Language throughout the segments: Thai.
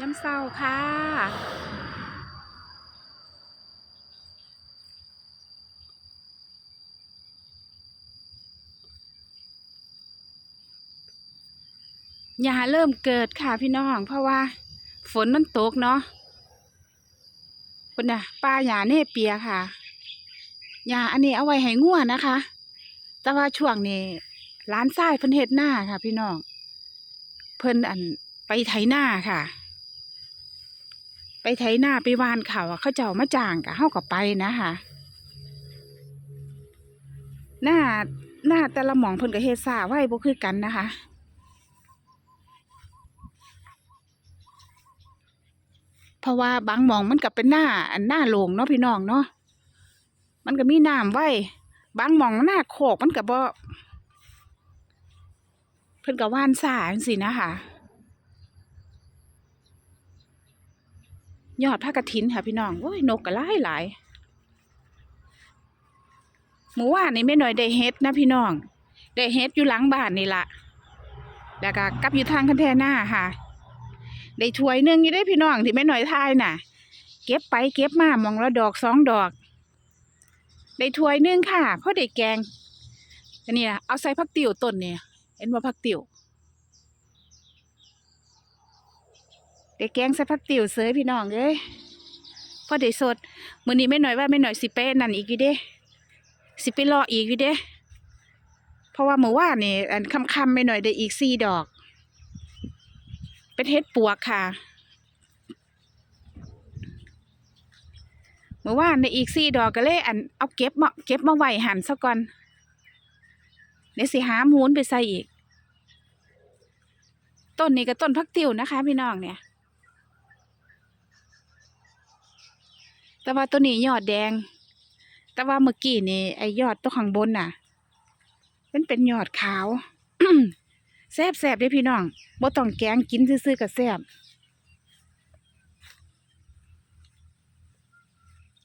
ย้ำเศร้าค่ะ หญ้าเริ่มเกิดค่ะพี่น้อง เพราะว่า ฝนมันตกเนาะป็นน่ะป้าหญ้าเน่เปียค่ะหญ้าอันนี้เอาไว้ให้งัวนะคะ แต่ว่าช่วงนี้ร้านทรายเพิ่นเฮ็ดหน้าค่ะ พี่น้อง เพิ่นอันไปไถหน้าค่ะ ไปไถหน้าไปวานเขาวอะเขาเจ้ามาจ้างกะเฮาก็ไปนะคะหน้าหน้าแต่ละหมองเพิ่นก็เฮซ่าไว้บ่คือกันนะคะเพราะว่าบางหมองมันก็เป็นหน้าอันหน้าโลงเนาะพี่น้องเนาะมันก็มีน้ำไว้ บางหมองหน้าโคกมันก็บ่เพิ่นก็หว่านซ่าจังซี่นะคะ ยอดผ้ากฐินค่ะพี่น้องโอ้ยนกก็หลายหลายหมูว่านี่ไม่หน่อยได้เฮ็ดนะพี่น้องได้เฮ็ดอยู่หลังบ้านนี่ละแล้วก็กลับอยู่ทางคันแทหน้าค่ะ ได้ถ้วยหนึงอยู่ได้พี่น้องที่ไม่หน่อยทายน่ะ เก็บไปเก็บมามองละดอกสองดอก ได้ถ้วยหนึงค่ะเพราะได้แกงอันนี้นะเอาใส่ผักติ๋วต้นเนี่ยเห็นว่าผักติ๋ว ได้แกงใส่ผักติ๋วเสยพี่น้องเอ้ยพอได้สดมื้อนี้ไม่หน่อยว่าไม่หน่อยสิไปนั่นอีกอยู่เด้ สิไปรออีกอยู่เด้ เพราะว่าเมื่อวานนี่อันค่ำๆไม่หน่อยได้อีกสี่ดอก เป็นเฮ็ดปวกค่ะเมื่อวานได้อีกสี่ดอกก็เลยอันเอาเก็บมาเก็บมาไว้หันซะก่อนเดี๋ยวสิหามูนไปใส่อีก ต้นนี้ก็ต้นพักติ๋วนะคะ พี่น้องเนี่ย แต่ว่าตัวนี้ยอดแดง แต่ว่าเมื่อกี้นี่ไอยอดตัวข้างบนน่ะเป็นเป็นยอดขาวแซ่บแซบเด้พี่น้องบ่ต้องแกงกินซื่อๆกับแซ่บ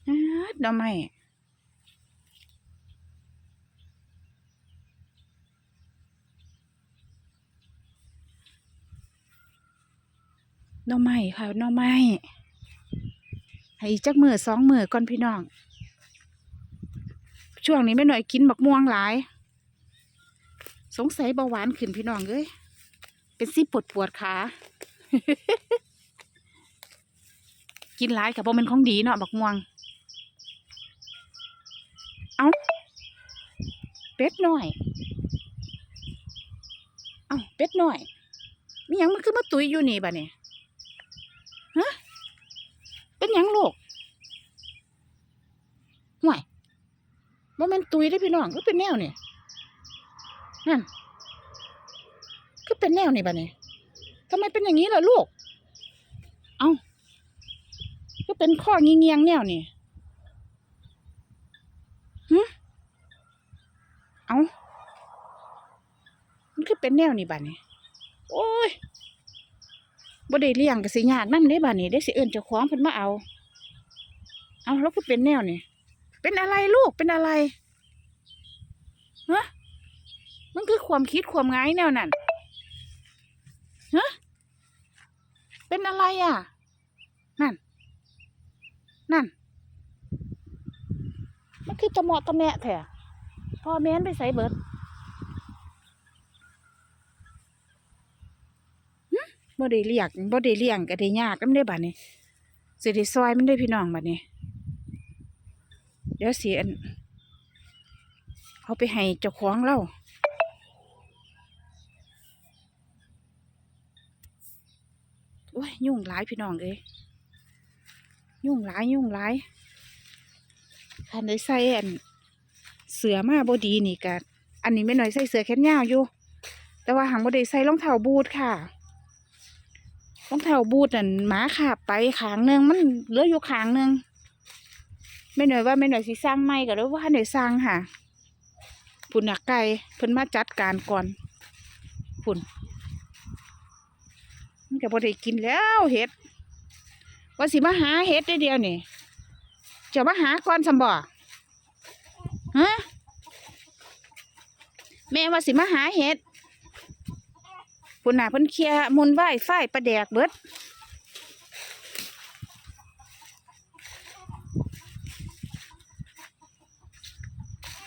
อดหน่อไม้น่อไม้ค่ะน่อไม้ ให้จักมือสองมือก่อนพี่น้อง ช่วงนี้ไม่หน่อยกินบักม่วงหลาย สงสัยเบาหวานขึ้นพี่น้องเอ้ยเป็นซี่ปวดปวดขากินหลายกับพเป็นของดีเนาะบักม่วง เอาเป็ดหน่อย เอาเป็ดหน่อยมีหยังมันคือมาตุยอยู่นี่บ่เนี่ย เป็นหยังลูกห่วยว่ามันตุยได้พี่น้องก็เป็นแนวนี่นั่นก็เป็นแนวนี่บ่เนี่ทำไมเป็นอย่างนี้ล่ะลูก เอาก็เป็นข้อเงียงๆแนวนี่ฮึเอามันคือเป็นแนวนี่บ่เนี่โอ้ย บ่ได้เลี้ยงก็สิยากนำเด้บัดนี้ได้สิเอิ้นเจ้าของเพิ่นมาเอา เอาแล้วก็เป็นแนวนี่เป็นอะไรลูกเป็นอะไรฮะมันคือความคิดความง่ายแนวนั้นฮะเป็นอะไรอะ นั่น นั่น มันคือตะเหมาะตะแมะแท้พ่อแม่นไปใส่เบิด บ่ได้เลี้ยงบ่ได้เลี้ยงก็ได้ยากนำได้บัดนี้สิได้ซอยมันได้พี่น้องบัดนี้ เดี๋ยวสิอันเอาไปให้เจ้าของเราโอ้ยยุ่งหลายพี่น้องเอ้ยยุ่งหลายยุ่งหลายคันได้ใส่อันเสือมาบดีนี่ก็อันนี้ไม่หน้อยใส่เสือแขนยาวอยู่ แต่ว่าหังบ่ได้ใส่รองเท้าบูทค่ะ รองเท้าบูทนั่นหมาขาบไปขางหนึงมันเหลืออยู่ขางหนึงไม่หน่อยว่าไม่หน่อยสิสร้างไม่ก็แล้ว่าหน่อยสร้างค่ะปุ่นหนักไก่เพิ่นมาจัดการก่อนปุ่นมันก็บ่ได้กินแล้วเห็ดว่าสิมาหาเห็ดได้เดียวนี่จะมาหาก่อนสมบ่ฮะแม่ว่าสิมาหาเห็ด พุ่นน่ะเพิ่นเคลียร์มุนไหว้ไฟประแดกเบิด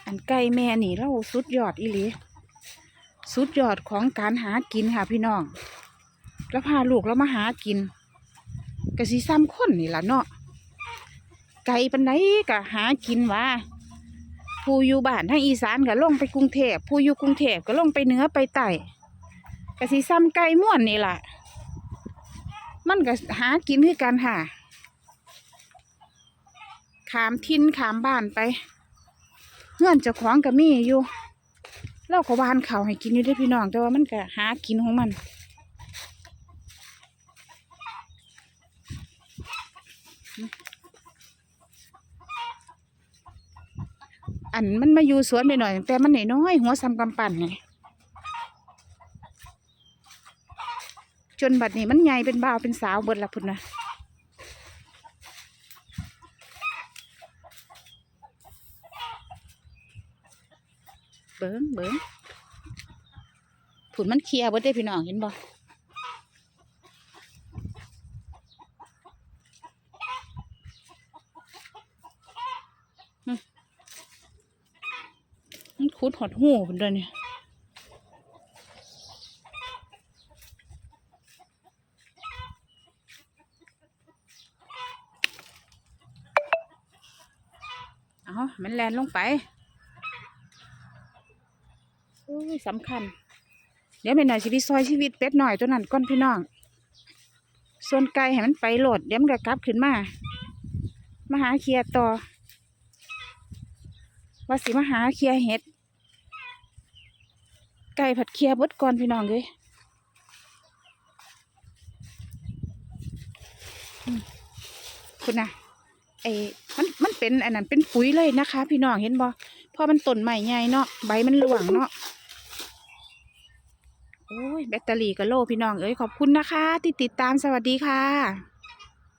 อันไก่แม่นี่เราสุดยอดอีหลีสุดยอดของการหากินค่ะพี่น้อง แล้วพาลูกเรามาหากินกะสีซ้ำข้นนี่ล่ะเนาะไก่ปันไดกะหากินวะาผู้อยู่บ้านทั้งอีสานกะล่องไปกรุงเทพผู้อยู่กรุงเทพก็ล่องไปเหนือไปไต่ กะสิซ้ำไก่ม่วนนี่แหละมันก็หากินคือกันค่ะ ขามทินขามบ้านไปเงื่อนเจ้าของก็มีอยู่เราก็วานเขาให้กินอยู่เด้วยพี่น้อง แต่ว่ามันก็หากินของมัน อันมันมาอยู่สวนไปหน่อย แต่มันหน้อยๆหัวซ้ำกำปั่นไง จนบัดนี้มันใหญ่เป็นบ่าวเป็นสาวเบิดละพุ่นนะเบิ้งเบิ้งผุนมันเคลียร์เบิดได้พี่น้องเห็นบ่มันคุดหอดหูพุ่นเด้อเนี่ย มันแลนลงไปโอ้ยสำคัญ เดี๋ยวไปหน่อยชีวิตซอยชีวิตเป็ดหน่อยตัวนั้นก้อนพี่น้อง ส่วนไก่ให้มันไปโหลดเดี๋ยวมันก็กลับขึ้นมา มาหาเคลียร์ต่อว่าสิมาหาเคลียร์เห็ด ไก่ผัดเคลียร์เบดก่อนพี่น้องเลยอืมคุณนะไอ้มันมัน เป็นอันนั้นเป็นปุ๋ยเลยนะคะ พี่น้องเห็นบ่พอมันต้นใหม่ใหญ่เนาะใบมันหลวงเนาะโอ้ยแบตเตอรี่ก็โลพี่น้องเอ้ยขอบคุณนะคะ ที่ติดตามสวัสดีค่ะ